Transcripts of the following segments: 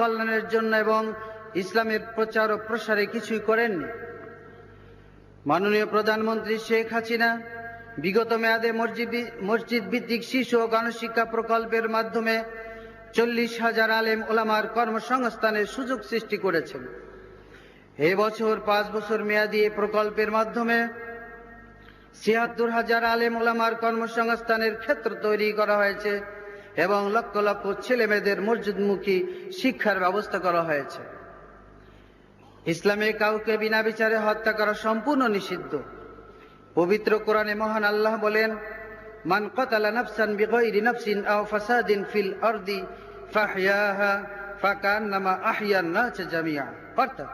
কল্যাণের জন্য এবং ইসলামের প্রচার ও প্রসারে কিছুই করেননি। মাননীয় প্রধানমন্ত্রী শেখ হাসিনা বিগত মেয়াদে মসজিদ ভিত্তিক শিশু ও গণশিক্ষা প্রকল্পের মাধ্যমে চল্লিশ হাজার আলেম ওলামার কর্মসংস্থানের সুযোগ সৃষ্টি করেছেন। এ বছর পাঁচ বছর মেয়াদী এ প্রকল্পের মাধ্যমে ছিয়াত্তর হাজার আলেম ওলামার কর্মসংস্থানের ক্ষেত্র তৈরি করা হয়েছে। এবং লক্ষ লক্ষ ছেলে মেয়েদের মসজিদমুখী শিক্ষার ব্যবস্থা করা হয়েছে। ইসলামে কাউকে বিনা বিচারে হত্যা করা সম্পূর্ণ নিষিদ্ধ। পবিত্র কোরআনে মহান আল্লাহ বলেন, মান কতালা নাফসান নাফসিন আও ফাসাদিন ফিল আরদি ফাহইয়াহা ফাকান্নামা আহইয়ান নাস জামিয়া অর্থাৎ,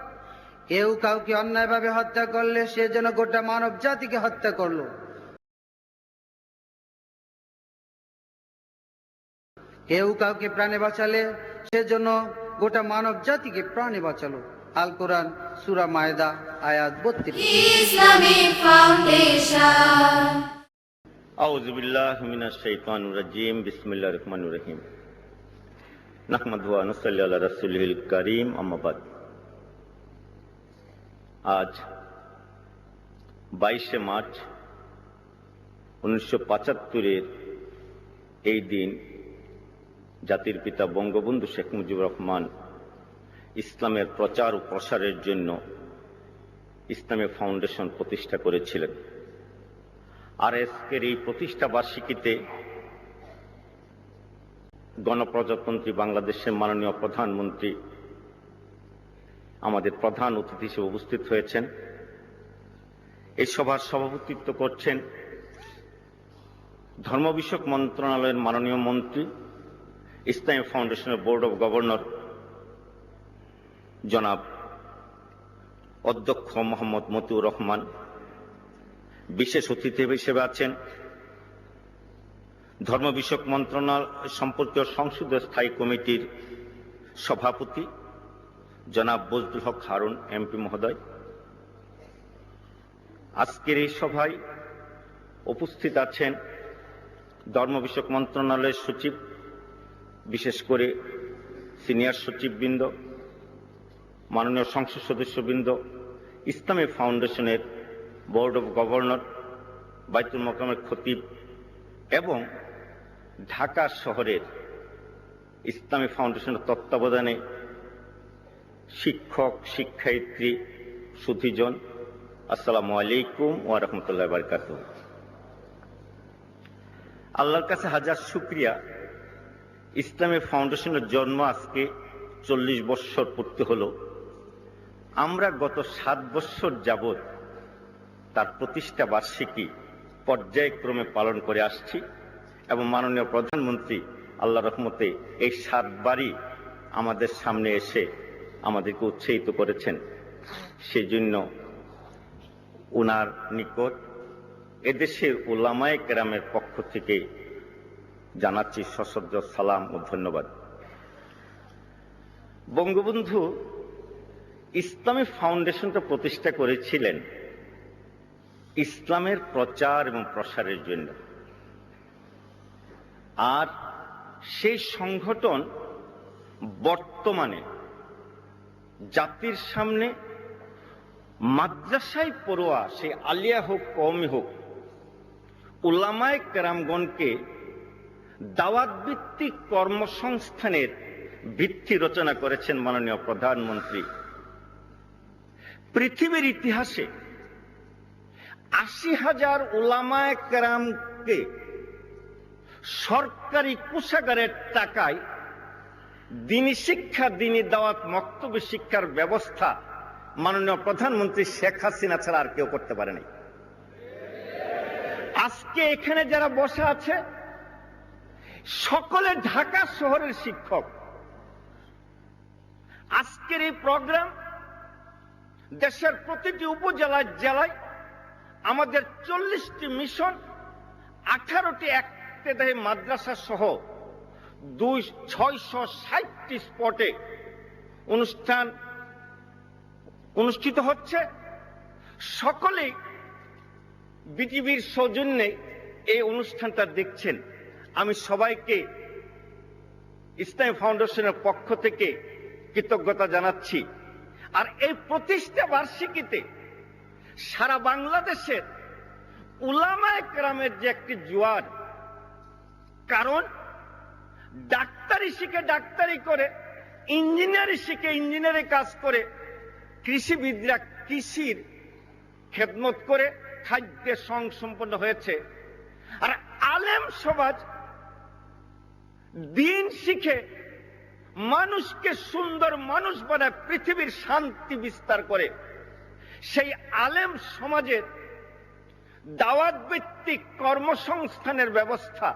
কেউ কাউকে অন্যায়ভাবে হত্যা করলে সে যেন গোটা মানব জাতিকে হত্যা করল। কেউ কাউকে প্রাণে বাঁচালে সেজন্য গোটা মানব জাতিকে প্রাণে বাঁচালো আল কোরআন সুরা মায়দা আয়াত বত্রিশ Islamic Foundation. أعوذ بالله من الشيطان الرجيم بسم الله الرحمن الرحيم نحمده ونصلي على رسوله الكريم أما بعد আজ বাইশে মার্চ উনিশশো পঁচাত্তরের এই দিন জাতির পিতা বঙ্গবন্ধু শেখ মুজিবুর রহমান ইসলামের প্রচার ও প্রসারের জন্য ইসলামী ফাউন্ডেশন প্রতিষ্ঠা করেছিলেন। আর এসকের এই প্রতিষ্ঠা বার্ষিকীতে গণপ্রজাতন্ত্রী বাংলাদেশের মাননীয় প্রধানমন্ত্রী আমাদের প্রধান অতিথি হিসেবে উপস্থিত হয়েছেন। এই সভার সভাপতিত্ব করছেন ধর্ম বিষয়ক মন্ত্রণালয়ের মাননীয় মন্ত্রী ইসলামী ফাউন্ডেশনের বোর্ড অব গভর্নর জনাব অধ্যক্ষ মোহাম্মদ মতিউর রহমান বিশেষ অতিথি হিসেবে আছেন ধর্ম বিষয়ক মন্ত্রণালয় সম্পর্কীয় সংসদীয় স্থায়ী কমিটির সভাপতি জনাব বজদুল হক হারুন এমপি মহোদয় আজকের এই সভায় উপস্থিত আছেন ধর্ম বিষয়ক মন্ত্রণালয়ের সচিব বিশেষ করে সিনিয়র সচিববৃন্দ, মাননীয় সংসদ সদস্যবৃন্দ, ইসলামী ফাউন্ডেশনের বোর্ড অব গভর্নর, বাইতুল মকামের খতিব এবং ঢাকা শহরের ইসলামী ফাউন্ডেশনের তত্ত্বাবধানে শিক্ষক, শিক্ষায়িত্রী সুধীজন, আসসালামু আলাইকুম ওয়া রাহমাতুল্লাহি ওয়া বারাকাতুহু। আল্লাহর কাছে হাজার শুক্রিয়া। ইসলামী ফাউন্ডেশনের জন্ম আজকে চল্লিশ বৎসর পূর্তি হলো। আমরা গত সাত বৎসর যাবৎ তার প্রতিষ্ঠা বার্ষিকী পর্যায়ক্রমে পালন করে আসছি এবং মাননীয় প্রধানমন্ত্রী আল্লাহ রহমতে এই সাতবারই আমাদের সামনে এসে আমাদেরকে উৎসাহিত করেছেন। সেই জন্য উনার নিকট এদেশের ওলামায় কেরামের পক্ষ থেকে জানাচ্ছি সশ্রদ্ধ সালাম ও ধন্যবাদ। বঙ্গবন্ধু ইসলামী ফাউন্ডেশনটা প্রতিষ্ঠা করেছিলেন ইসলামের প্রচার এবং প্রসারের জন্য। আর সেই সংগঠন বর্তমানে জাতির সামনে মাদ্রাসায় পড়ুয়া সে আলিয়া হোক কমই হোক, উলামায় কেরামগণকে দাওয়াত ভিত্তিক কর্মসংস্থানের ভিত্তি রচনা করেছেন মাননীয় প্রধানমন্ত্রী। পৃথিবীর ইতিহাসে আশি হাজার ওলামায় কেরামকে সরকারি কোষাগারের টাকায় দিনী শিক্ষা, দিনী দাওয়াত, মক্তব্য শিক্ষার ব্যবস্থা মাননীয় প্রধানমন্ত্রী শেখ হাসিনা ছাড়া আর কেউ করতে পারেনি আজকে এখানে যারা বসে আছে সকলে ঢাকা শহরের শিক্ষক। আজকের এই প্রোগ্রাম দেশের প্রতিটি উপজেলায় জেলায় আমাদের চল্লিশটি মিশন আঠারোটি একতেদায়ী মাদ্রাসা সহ দুই ছয়শো ষাটটি স্পটে অনুষ্ঠান অনুষ্ঠিত হচ্ছে। সকলেই বিটিভির সৌজন্যে এই অনুষ্ঠানটা দেখছেন। আমি সবাইকে ইসলামী ফাউন্ডেশনের পক্ষ থেকে কৃতজ্ঞতা জানাচ্ছি। আর এই প্রতিষ্ঠা বার্ষিকীতে সারা বাংলাদেশের উলামায় একরামের যে একটি জোয়ার, কারণ ডাক্তারি শিখে ডাক্তারি করে, ইঞ্জিনিয়ারি শিখে ইঞ্জিনিয়ারি কাজ করে, কৃষিবিদরা কৃষির খেদমত করে খাদ্যে সংসম্পন্ন হয়েছে। আর আলেম সমাজ দিন শিখে মানুষকে সুন্দর মানুষ বানায় পৃথিবীর শান্তি বিস্তার করে। সেই আলেম সমাজের দাওয়াত ভিত্তিক কর্মসংস্থানের ব্যবস্থা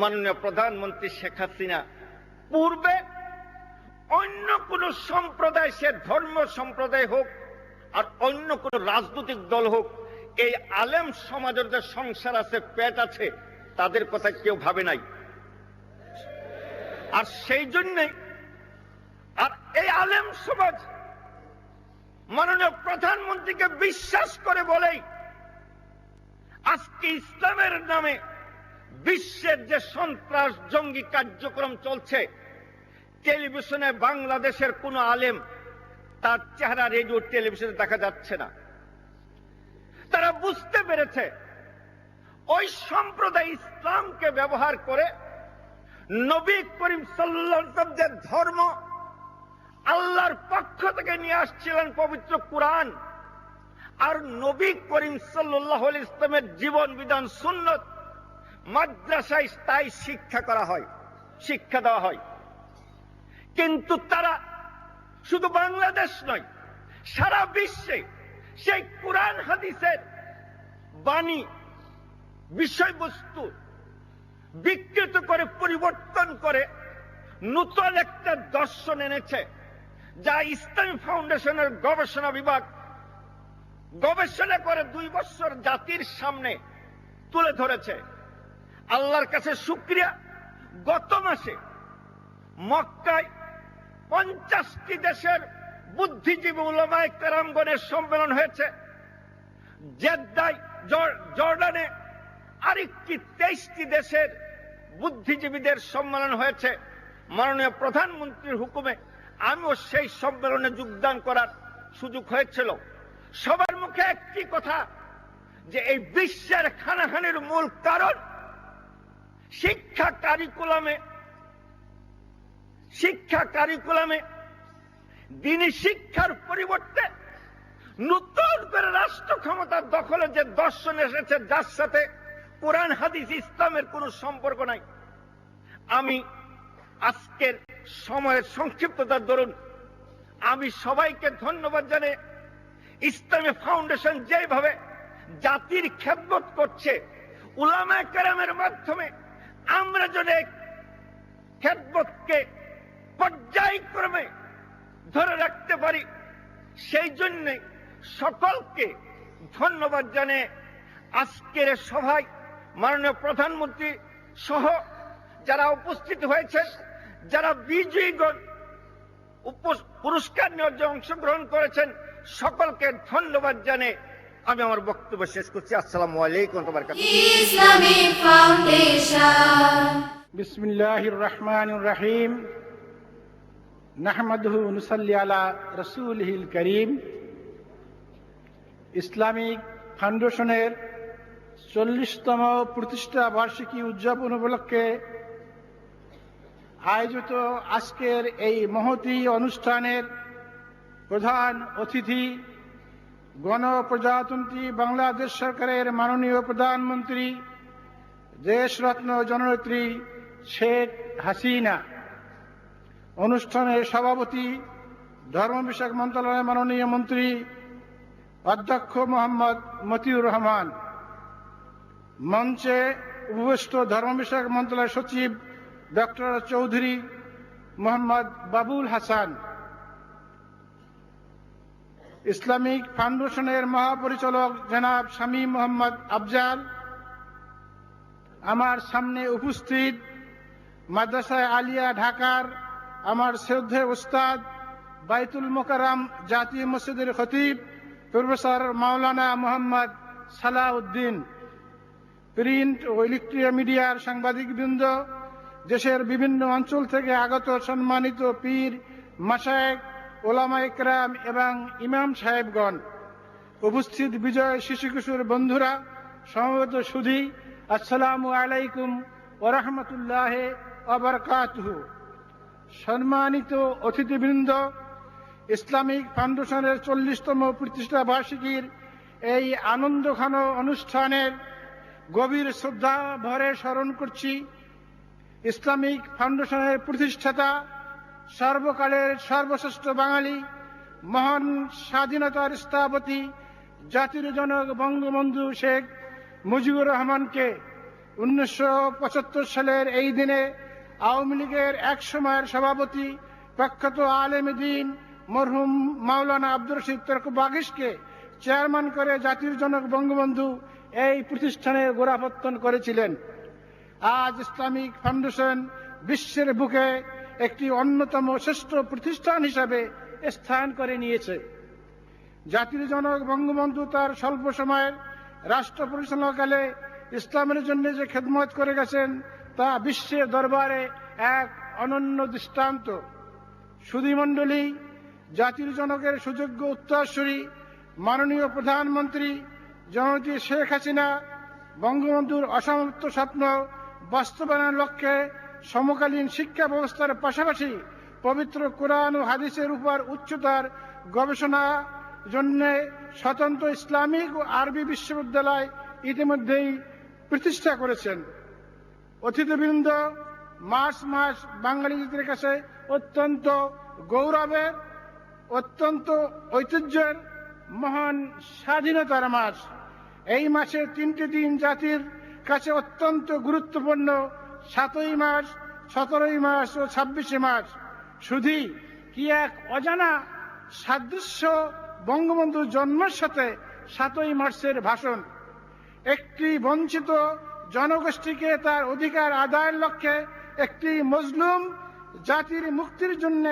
মাননীয় প্রধানমন্ত্রী শেখ হাসিনা পূর্বে অন্য কোন সম্প্রদায়, সে ধর্ম সম্প্রদায় হোক আর অন্য কোন রাজনৈতিক দল হোক, এই আলেম সমাজের যে সংসার আছে, পেট আছে তাদের কথা কেউ ভাবে নাই। আর সেই জন্যে আর এই আলেম সমাজ মাননীয় প্রধানমন্ত্রীকে বিশ্বাস করে বলেই আজকে ইসলামের নামে বিশ্বের যে সন্ত্রাস জঙ্গি কার্যক্রম চলছে, টেলিভিশনে বাংলাদেশের কোন আলেম তার চেহারা রেডিও, টেলিভিশনে দেখা যাচ্ছে না। তারা বুঝতে পেরেছে ওই সম্প্রদায় ইসলামকে ব্যবহার করে নবী করিম সাল্লাম যে ধর্ম আল্লাহর পক্ষ থেকে নিয়ে আসছিলেন পবিত্র কোরআন আর নবী করিম সাল্লাহ ইসলামের জীবন বিধান সুন্নত মাদ্রাসায় তাই শিক্ষা করা হয়, শিক্ষা দেওয়া হয়। কিন্তু তারা শুধু বাংলাদেশ নয়, সারা বিশ্বে সেই কোরআন হাদিসের বাণী বিষয়বস্তু বিকৃত করে, পরিবর্তন করে নতুন একটা দর্শন এনেছে, যা ইসলামী ফাউন্ডেশনের গবেষণা বিভাগ গবেষণা করে দুই বছর জাতির সামনে তুলে ধরেছে। আল্লাহর কাছে শুক্রিয়া। গত মাসে মক্কায় পঞ্চাশটি দেশের বুদ্ধিজীবী উলামায় কেরামগণের সম্মেলন হয়েছে। জেদ্দায় জর্ডানে আরেকটি তেইশটি দেশের বুদ্ধিজীবীদের সম্মেলন হয়েছে। মাননীয় প্রধানমন্ত্রীর হুকুমে আমিও সেই সম্মেলনে যোগদান করার সুযোগ হয়েছিল। সবার মুখে একটি কথা, যে এই বিশ্বের খানাখানির মূল কারণ শিক্ষা কারিকুলামে শিক্ষা কারিকুলামে দিনী শিক্ষার পরিবর্তে নতুন করে রাষ্ট্র ক্ষমতার দখলে যে দর্শন এসেছে, যার সাথে কোরআন হাদিস ইসলামের কোনো সম্পর্ক নাই। আমি আজকের সময়ের সংক্ষিপ্ততার দরুন আমি সবাইকে ধন্যবাদ জানে ইসলামী ফাউন্ডেশন যেভাবে জাতির খেদমত করছে উলামা কেরামের মাধ্যমে আমরা যদি খেদমতকে পর্যায়ক্রমে ধরে রাখতে পারি, সেই জন্যে সকলকে ধন্যবাদ জানে আজকের সভায় মাননীয় প্রধানমন্ত্রী সহ যারা উপস্থিত হয়েছেন যারা বিজয়ীগণ পুরস্কার নিয়ে যে অংশগ্রহণ করেছেন সকলকে ধন্যবাদ জানে আমি আমার বক্তব্য শেষ করছি। আসসালাম আলাইকুম তোমার কাছে। বিসমিল্লাহির রহমানুর রহিম। আলা রসুল হিল করিম। ইসলামিক ফাউন্ডেশনের চল্লিশতম প্রতিষ্ঠা বার্ষিকী উদযাপন উপলক্ষে আয়োজিত আজকের এই মহতি অনুষ্ঠানের প্রধান অতিথি গণপ্রজাতন্ত্রী বাংলাদেশ সরকারের মাননীয় প্রধানমন্ত্রী দেশরত্ন জননেত্রী শেখ হাসিনা। অনুষ্ঠানের সভাপতি ধর্ম বিষয়ক মন্ত্রণালয়ের মাননীয় মন্ত্রী অধ্যক্ষ মোহাম্মদ মতিউর রহমান। মঞ্চে উপবিষ্ট ধর্ম বিষয়ক মন্ত্রণালয়ের সচিব ডক্টর চৌধুরী মোহাম্মদ বাবুল হাসান। ইসলামিক ফাউন্ডেশনের মহাপরিচালক জনাব শামীম মোহাম্মদ আফজাল। আমার সামনে উপস্থিত মাদ্রাসায় আলিয়া ঢাকার আমার শ্রদ্ধেয় উস্তাদ বাইতুল মোকারাম জাতীয় মসজিদের খতিব প্রফেসর মাওলানা মোহাম্মদ সালাউদ্দিন। প্রিন্ট ও ইলেকট্রিক মিডিয়ার সাংবাদিকবৃন্দ, দেশের বিভিন্ন অঞ্চল থেকে আগত সম্মানিত পীর মাসায়েক ওলামা ইকরাম এবং ইমাম সাহেবগণ, উপস্থিত বিজয় শিশু কিশোর বন্ধুরা, সমবেত সুধি, আসসালামু আলাইকুম ওরহমতুল্লাহ অবরকাতহু সম্মানিত অতিথিবৃন্দ, ইসলামিক ফাউন্ডেশনের চল্লিশতম প্রতিষ্ঠা বার্ষিকীর এই আনন্দঘন অনুষ্ঠানের গভীর শ্রদ্ধা ভরে স্মরণ করছি। ইসলামিক ফাউন্ডেশনের প্রতিষ্ঠাতা, সর্বকালের সর্বশ্রেষ্ঠ বাঙালি, মহান স্বাধীনতার স্থাপতি, জাতির জনক বঙ্গবন্ধু শেখ মুজিবুর রহমানকে উনিশশো পঁচাত্তর সালের এই দিনে আওয়ামী লীগের এক সময়ের সভাপতি, প্রখ্যাত আলেম দিন মরহুম মাওলানা আব্দুর রশিদ তর্ক বাগিসকে চেয়ারম্যান করে জাতির জনক বঙ্গবন্ধু এই প্রতিষ্ঠানের গোড়াপত্তন করেছিলেন। আজ ইসলামিক ফাউন্ডেশন বিশ্বের বুকে একটি অন্যতম শ্রেষ্ঠ প্রতিষ্ঠান হিসাবে স্থান করে নিয়েছে। জাতির জনক বঙ্গবন্ধু তার স্বল্প সময়ের রাষ্ট্র পরিচালনাকালে ইসলামের জন্য যে খেদমত করে গেছেন, তা বিশ্বের দরবারে এক অনন্য দৃষ্টান্ত। সুধীমণ্ডলী, জাতির জনকের সুযোগ্য উত্তরসূরি, মাননীয় প্রধানমন্ত্রী জনতি শেখ হাসিনা, বঙ্গবন্ধুর অসমাপ্ত স্বপ্ন বাস্তবায়নের লক্ষ্যে সমকালীন শিক্ষা ব্যবস্থার পাশাপাশি পবিত্র কোরআন ও হাদিসের উপর উচ্চতার গবেষণা জন্য স্বতন্ত্র ইসলামিক ও আরবি বিশ্ববিদ্যালয় ইতিমধ্যেই প্রতিষ্ঠা করেছেন। অতিথিবৃন্দ মাস মাস বাঙালিদের কাছে অত্যন্ত গৌরবের, অত্যন্ত ঐতিহ্যের, মহান স্বাধীনতার মাস। এই মাসের তিনটি দিন জাতির কাছে অত্যন্ত গুরুত্বপূর্ণ সাতই মাস সতেরোই মাস ও ছাব্বিশে মাস শুধু কি এক অজানা সাদৃশ্য বঙ্গবন্ধুর জন্মের সাথে সাতই মার্চের ভাষণ? একটি বঞ্চিত জনগোষ্ঠীকে তার অধিকার আদায়ের লক্ষ্যে একটি মজলুম জাতির মুক্তির জন্য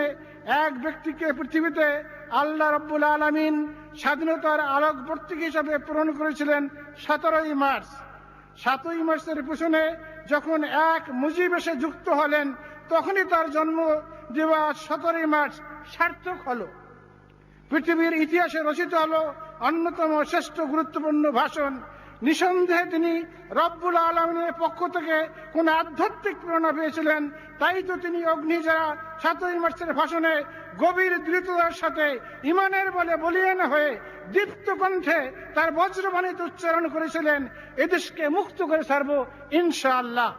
এক ব্যক্তিকে পৃথিবীতে আল্লাহ রব্বুল আলমিন স্বাধীনতার আলোক প্রতীক হিসাবে পূরণ করেছিলেন সতেরোই মার্চ। সাতই মার্চের পিছনে যখন এক মুজিব এসে যুক্ত হলেন, তখনই তার জন্ম দিবস সতেরোই মার্চ সার্থক হলো। পৃথিবীর ইতিহাসে রচিত হলো অন্যতম শ্রেষ্ঠ গুরুত্বপূর্ণ ভাষণ নিঃসন্দেহে তিনি রব্বুল আলমিনের পক্ষ থেকে কোন আধ্যাত্মিক প্রেরণা পেয়েছিলেন। তাই তো তিনি অগ্নিজারা সাতই মার্চের ভাষণে গভীর দৃঢ়তার সাথে ইমানের বলে বলিয়ান হয়ে দীপ্ত কণ্ঠে তার বজ্রবাণীতে উচ্চারণ করেছিলেন, এদেশকে মুক্ত করে ছাড়ব ইনশাআল্লাহ।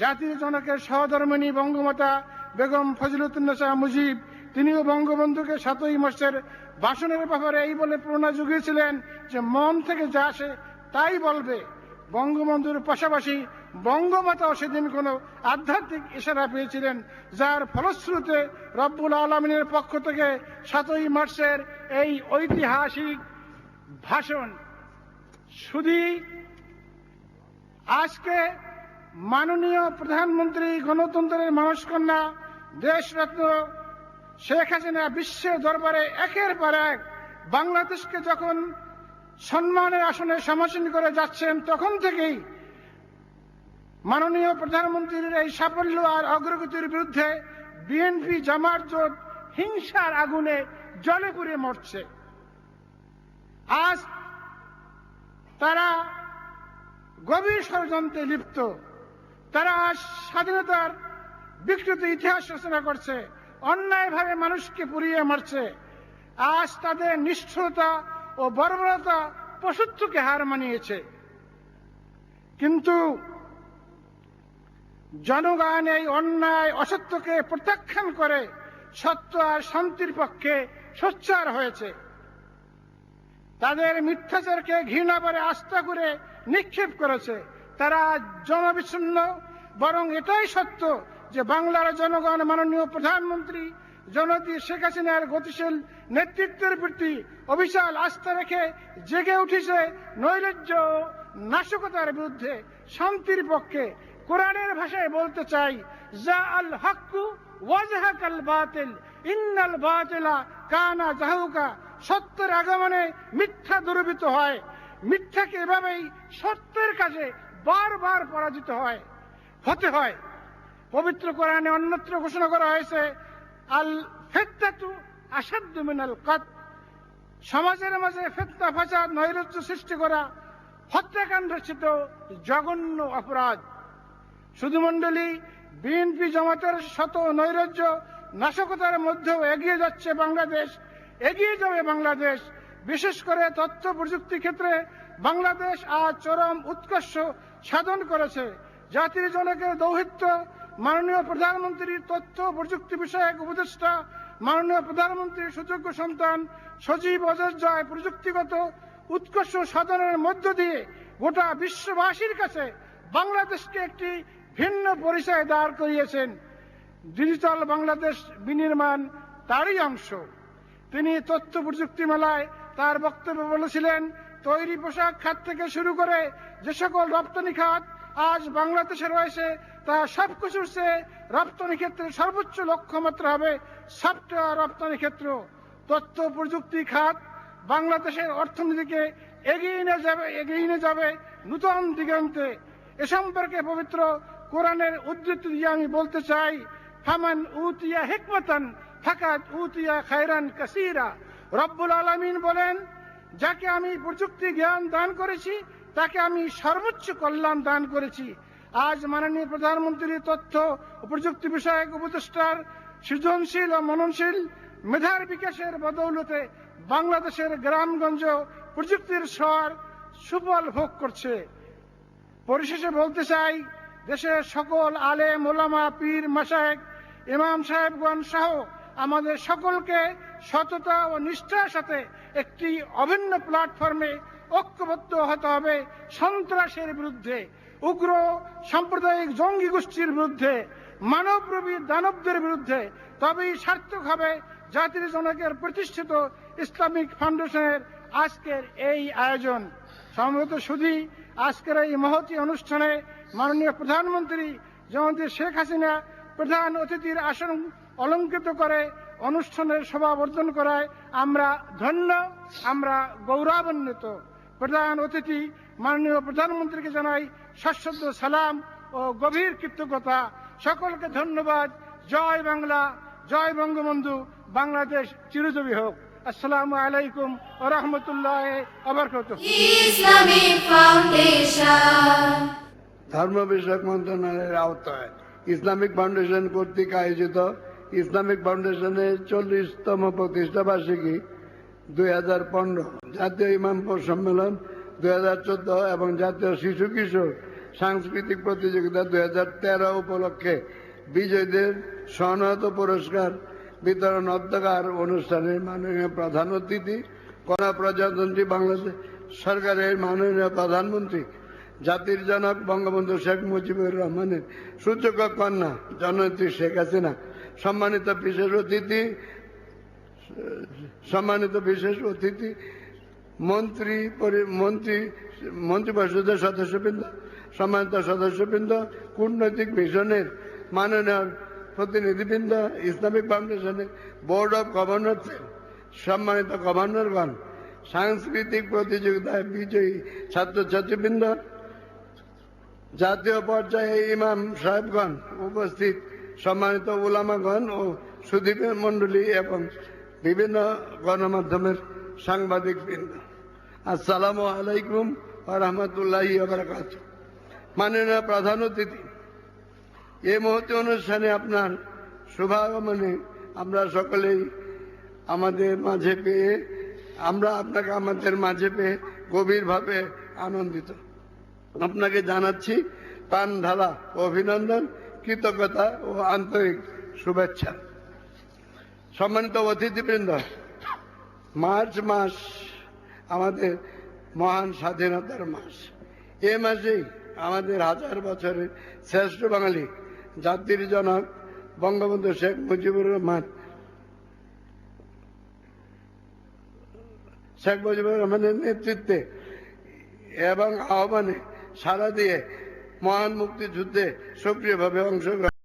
জাতির জনকের সহধর্মিনী বঙ্গমাতা বেগম ফজলুদ্দিনসা মুজিব, তিনিও বঙ্গবন্ধুকে সাতই মাসের ভাষণের ব্যাপারে এই বলে প্রেরণা জুগিয়েছিলেন যে মন থেকে যা আসে তাই বলবে, বঙ্গবন্ধুর পাশাপাশি বঙ্গমাতাও সেদিন কোনো আধ্যাত্মিক ইশারা পেয়েছিলেন, যার ফলশ্রুতে রব্বুল আলমিনের পক্ষ থেকে সাতই মার্চের এই ঐতিহাসিক ভাষণ। শুধু আজকে মাননীয় প্রধানমন্ত্রী গণতন্ত্রের মানুষকন্যা দেশরত্ন শেখ হাসিনা বিশ্বের দরবারে একের পর এক বাংলাদেশকে যখন সম্মানের আসনে সমাসীন করে যাচ্ছেন, তখন থেকেই মাননীয় প্রধানমন্ত্রীর এই সাফল্য আর অগ্রগতির বিরুদ্ধে বিএনপি জামার জোট হিংসার আগুনে জলে পুড়ে মরছে। আজ তারা গভীর ষড়যন্ত্রে লিপ্ত। তারা আজ স্বাধীনতার বিকৃত ইতিহাস রচনা করছে, অন্যায়ভাবে মানুষকে পুড়িয়ে মারছে। আজ তাদের নিষ্ঠুরতা ও বর্বরতা পশুত্বকে হার মানিয়েছে। কিন্তু জনগণ এই অন্যায়, অসত্যকে প্রত্যাখ্যান করে সত্য আর শান্তির পক্ষে সোচ্চার হয়েছে। তাদের মিথ্যাচারকে ঘৃণা করে আস্থা করে নিক্ষেপ করেছে। তারা জনবিচ্ছিন্ন, বরং এটাই সত্য যে বাংলার জনগণ মাননীয় প্রধানমন্ত্রী জনতি শেখ হাসিনার গতিশীল নেতৃত্বের প্রতি অবিশাল আস্থা রেখে জেগে উঠেছে নৈরাজ্য নাশকতার বিরুদ্ধে শান্তির পক্ষে কোরআনের ভাষায় বলতে চাই, জা আল হাক্কু ওয়াজহাক আল বাতিল, ইন্নাল বাতিলা কানা জাহুকা। সত্যের আগমনে মিথ্যা দুর্বৃত হয়। মিথ্যাকে এভাবেই সত্যের কাছে বারবার পরাজিত হয়। হতে হয়। পবিত্র কোরআনে অন্যত্র ঘোষণা করা হয়েছে আল ফেত্তাতু আসাদ্দ মিনাল কাত সমাজের মাঝে ফেত্তা ফাসাদ, নৈরাজ্য সৃষ্টি করা হত্যাকাণ্ড ছিল জঘন্য অপরাধ। শুধু মণ্ডলী বিএনপি জামাতের শত নৈরাজ্য নাশকতার মধ্যেও এগিয়ে যাচ্ছে বাংলাদেশ। এগিয়ে যাবে বাংলাদেশ। বিশেষ করে তথ্য প্রযুক্তি ক্ষেত্রে বাংলাদেশ আজ চরম উৎকর্ষ সাধন করেছে। জাতির জনকের দৌহিত্য মাননীয় প্রধানমন্ত্রীর তথ্য প্রযুক্তি বিষয়ক উপদেষ্টা, মাননীয় প্রধানমন্ত্রীর সুযোগ্য সন্তান সজীব অযোধ্যায় প্রযুক্তিগত উৎকর্ষ সাধনের মধ্য দিয়ে গোটা বিশ্ববাসীর কাছে বাংলাদেশকে একটি ভিন্ন পরিচয় দাঁড় করিয়েছেন। ডিজিটাল বাংলাদেশ বিনির্মাণ তারই অংশ। তিনি তথ্য প্রযুক্তি মেলায় তার বক্তব্যে বলেছিলেন, তৈরি পোশাক খাত থেকে শুরু করে যে সকল রপ্তানি খাত আজ বাংলাদেশে রয়েছে তা সবকিছুর চেয়ে রপ্তানি ক্ষেত্রে সর্বোচ্চ লক্ষ্যমাত্রা হবে সফটওয়্যার রপ্তানি ক্ষেত্র। তথ্য, প্রযুক্তি, খাত বাংলাদেশের অর্থনীতিকে এগিয়ে নিয়ে যাবে, এগিয়ে নিয়ে যাবে নূতন দিগন্তে। এ সম্পর্কে পবিত্র কোরআনের উদ্ধৃতি দিয়ে আমি বলতে চাই, ফামান উতিয়া হেকমতান ফাকাত উতিয়া খায়রান কাসিরা। রব্বুল আলামিন বলেন, যাকে আমি প্রযুক্তি জ্ঞান দান করেছি তাকে আমি সর্বোচ্চ কল্যাণ দান করেছি। আজ মাননীয় প্রধানমন্ত্রী তথ্য প্রযুক্তি বিষয়ক উপদেষ্টার সৃজনশীল ও মননশীল মেধার বিকাশের বদৌলতে বাংলাদেশের গ্রামগঞ্জ প্রযুক্তির স্বর সুফল ভোগ করছে। পরিশেষে বলতে চাই, দেশের সকল আলে মোলামা পীর মাসায়েক ইমাম সাহেবগণ সহ আমাদের সকলকে সততা ও নিষ্ঠার সাথে একটি অভিন্ন প্ল্যাটফর্মে ঐক্যবদ্ধ হতে হবে সন্ত্রাসের বিরুদ্ধে, উগ্র সাম্প্রদায়িক জঙ্গি গোষ্ঠীর বিরুদ্ধে মানবরূপী দানবদের বিরুদ্ধে, তবেই সার্থক হবে জাতির জনকের প্রতিষ্ঠিত ইসলামিক ফাউন্ডেশনের আজকের এই আয়োজন। সম্ভবত শুধু আজকের এই মহতি অনুষ্ঠানে মাননীয় প্রধানমন্ত্রী জয়ন্তী শেখ হাসিনা প্রধান অতিথির আসন অলঙ্কৃত করে অনুষ্ঠানের সমাবর্তন করায় আমরা ধন্য, আমরা গৌরবান্বিত। প্রধান অতিথি মাননীয় প্রধানমন্ত্রীকে জানাই সশ্রদ্ধ সালাম ও গভীর কৃতজ্ঞতা। সকলকে ধন্যবাদ। জয় বাংলা জয় বঙ্গবন্ধু বাংলাদেশ চিরজীবী হোক। আসসালামু আলাইকুম ও রহমতুল্লাহ আবরকত ধর্ম বিষয়ক মন্ত্রণালয়ের আওতায় ইসলামিক ফাউন্ডেশন কর্তৃক আয়োজিত ইসলামিক ফাউন্ডেশনের চল্লিশতম প্রতিষ্ঠা বার্ষিকী দুই হাজার পনেরো জাতীয় ইমাম সম্মেলন, দুই চোদ্দ এবং জাতীয় শিশু কিশোর সাংস্কৃতিক প্রতিযোগিতা দুই হাজার তেরো উপলক্ষে বিজয়ীদের সনদ পুরস্কার বিতরণ অধ্যকার অনুষ্ঠানের মাননীয় প্রধান অতিথি, কলা প্রজাতন্ত্রী বাংলাদেশ সরকারের মাননীয় প্রধানমন্ত্রী, জাতির জনক বঙ্গবন্ধু শেখ মুজিবুর রহমানের সূচক কন্যা জননেত্রী শেখ হাসিনা, সম্মানিত বিশেষ অতিথি সম্মানিত বিশেষ অতিথি, মন্ত্রী মন্ত্রী মন্ত্রিপরিষদের সদস্যবৃন্দ, সম্মানিত সদস্যবৃন্দ, কূটনৈতিক মিশনের মাননীয় প্রতিনিধিবৃন্দ, ইসলামিক ফাউন্ডেশনের বোর্ড অব গভর্নর সম্মানিত গভর্নরগণ, সাংস্কৃতিক প্রতিযোগিতায় বিজয়ী ছাত্রছাত্রীবৃন্দ, জাতীয় পর্যায়ে ইমাম সাহেবগণ উপস্থিত, সম্মানিত উলামাগণ ও সুদীপ মণ্ডলী এবং বিভিন্ন গণমাধ্যমের সাংবাদিক বৃন্দ। আসসালামু আলাইকুম রহমতুল্লাহ বারাকাত মাননীয় প্রধান অতিথি এই মুহূর্তে অনুষ্ঠানে আপনার শুভাগমনে আমরা সকলেই আমাদের মাঝে পেয়ে, আমরা আপনাকে আমাদের মাঝে পেয়ে গভীরভাবে আনন্দিত। আপনাকে জানাচ্ছি প্রাণ ঢালা অভিনন্দন, কৃতজ্ঞতা ও আন্তরিক শুভেচ্ছা। সম্মানিত অতিথিবৃন্দ মার্চ মাস আমাদের মহান স্বাধীনতার মাস। এ মাসেই আমাদের হাজার বছরের শ্রেষ্ঠ বাঙালি, জাতির জনক বঙ্গবন্ধু শেখ মুজিবুর রহমান। শেখ মুজিবুর রহমানের নেতৃত্বে এবং আহ্বানে সারা দিয়ে মহান মুক্তিযুদ্ধে সক্রিয়ভাবে অংশগ্রহণ